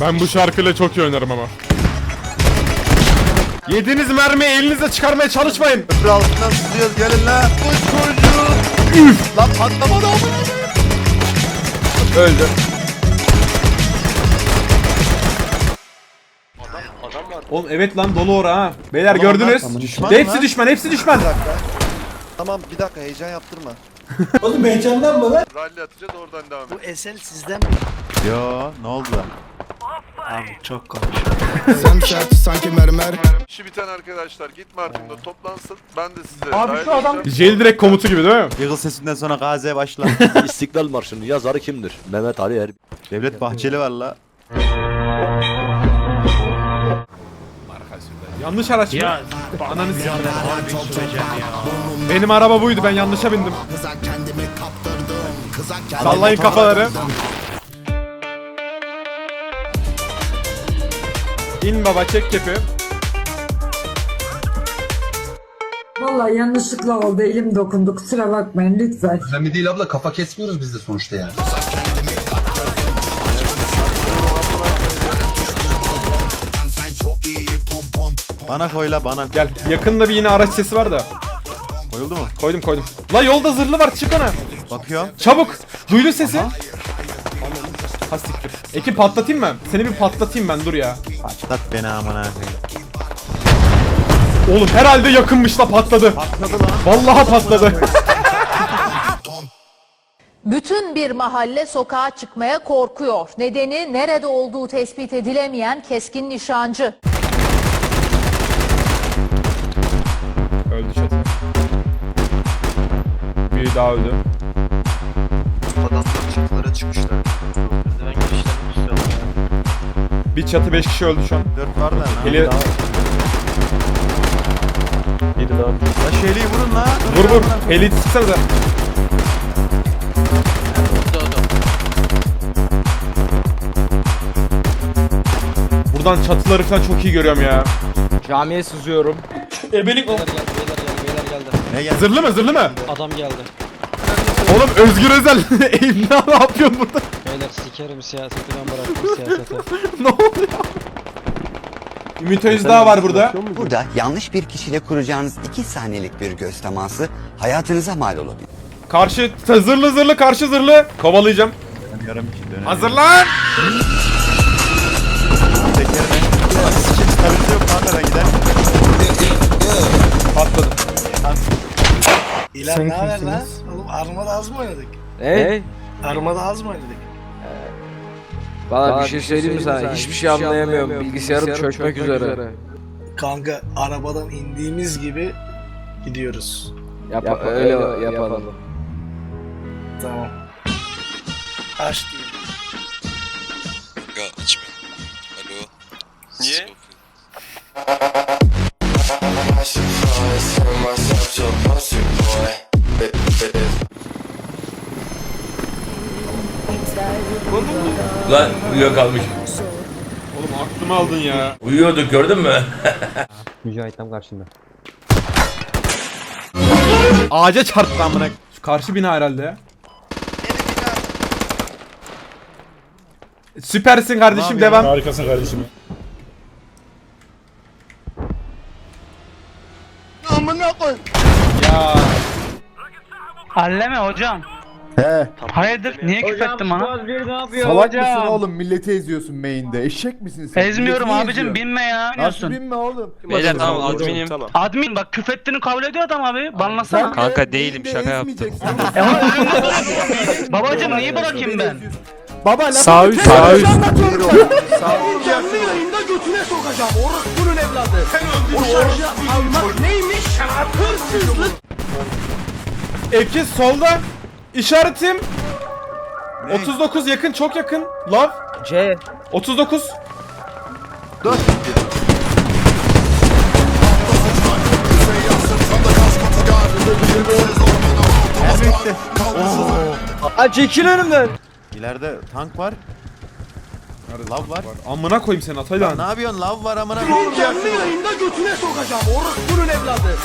Ben bu şarkıyla çok iyi oynarım ama. Yediğiniz mermiyi elinizle çıkarmaya çalışmayın. Köprü altından sızıyoruz gelin la. Bu çocuğu. Lan patlamadı amına. Öldü. Oğlum evet lan dolu ora ha. Beyler Tamam, gördünüz. tamam, düşman hepsi mı? düşman, hepsi düşman. Bir dakika. Tamam bir dakika heyecan yaptırma. Rally atacağız oradan devam Bu et. esel sizden mi? Yo ne oldu lan? Abi çok konuşuyor. Sen sert sanki mermer İşi biten arkadaşlar git Mardin'de toplansın. Ben de size Abi şu adam jailbreak komutu gibi değil mi? Eagle sesinden sonra gaziye başla. İstiklal Marşı'nın yazarı kimdir? Mehmet Ali Erbil. Devlet Bahçeli var la. Yanlış araç mı? Ananı s- Benim araba buydu ben yanlışa bindim. Kıza kendimi kaptırdım Kıza kendimi Sallayın kafaları. İn baba çek kepi. Vallahi yanlışlıkla oldu elim dokundu kusura bakmayın lütfen. Önemli değil abla kafa kesmiyoruz biz de sonuçta yani. Bana koy la bana. Gel yakında bir yine araç sesi var da. Koyuldu mu? Koydum koydum. La yolda zırhlı var çık ona. Bakıyorum. Çabuk. Duydun sesi. Ha siktir. Ekip patlatayım mı? Seni bir patlatayım ben dur ya. Patlat beni amına koyayım. Oğlum herhalde yakınmış la patladı. Patladı lan. Vallahi patladı. Bütün bir mahalle sokağa çıkmaya korkuyor. Nedeni nerede olduğu tespit edilemeyen keskin nişancı. öldü çatı. Biri daha öldü. Adamlar çatılara çıkmışlar. Bir çatı 5 kişi öldü şu an. Dört var da. Eli La Şeli'yi vurun la. vur vur. Eli sıksanıza. Buradan çatıları falan çok iyi görüyorum ya. Camiye sızıyorum. Ebelik o. Beyler geldi, beyler geldi, beyler geldi. Ne geldi? Zırhlı mı zırhlı mı? Adam geldi. Oğlum Özgür Özel ne yapıyorsun burada? Beyler sikerim siyaseti ben bıraktım siyaseti. ne oluyor? Ümit Özdağ var burada. Burada yanlış bir kişiyle kuracağınız 2 saniyelik bir göz teması hayatınıza mal olabilir. Karşı zırhlı zırhlı karşı zırhlı. Kovalayacağım. Yarım iki dönem. Hazırlan. Patladım. İlan ne haber lan? Oğlum armada az mı oynadık? Hey. Armada az mı oynadık? Valla bir şey söyleyeyim mi sana? Hiçbir şey anlayamıyorum. Bilgisayarım çökmek üzere. Kanka arabadan indiğimiz gibi gidiyoruz. Yap, öyle yapalım. Tamam. Aç değil. Niye? Lan uyuyakalmış. Oğlum aklımı aldın ya. Uyuyorduk gördün mü? Mücahit tam karşında. Ağaca çarptı amına. Şu karşı bina herhalde ya. Süpersin kardeşim devam. Harikasın kardeşim. Ya Halleme hocam. He Hayırdır? Niye küfrettin bana? salak mısın oğlum milleti eziyorsun main'de eşek misin sen? Ezmiyorum Milleti abicim eziyorsun. binme ya. Nasıl Diyorsun. binme oğlum? Beyler tamam adminim. Admin bak küfrettiğini kabul ediyor adam abi. Banlasana. Kanka değilim şaka yaptım. E oğlum önümde- Babacım neyi bırakayım ben? Baba lafı Sağ üst, sağ üst. Canlı yayında götüne sokacağım orospunun evladı. O şarjı almak neymiş? Hırsızlık. Eki solda. İşaretim. 39 yakın çok yakın. Love. C. 39. Dur. Bitti. Aa çekil önümden. İleride tank var. Lav var. Amına koyayım seni Ataylan. Ne yapıyorsun? Lav var amına koyayım. Canlı yayında götüne sokacağım orospunun evladı.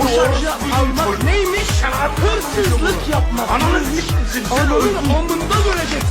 O şarjı almak neymiş? Hırsızlık yapmak. Ananı siktir. Ananın amında görecek.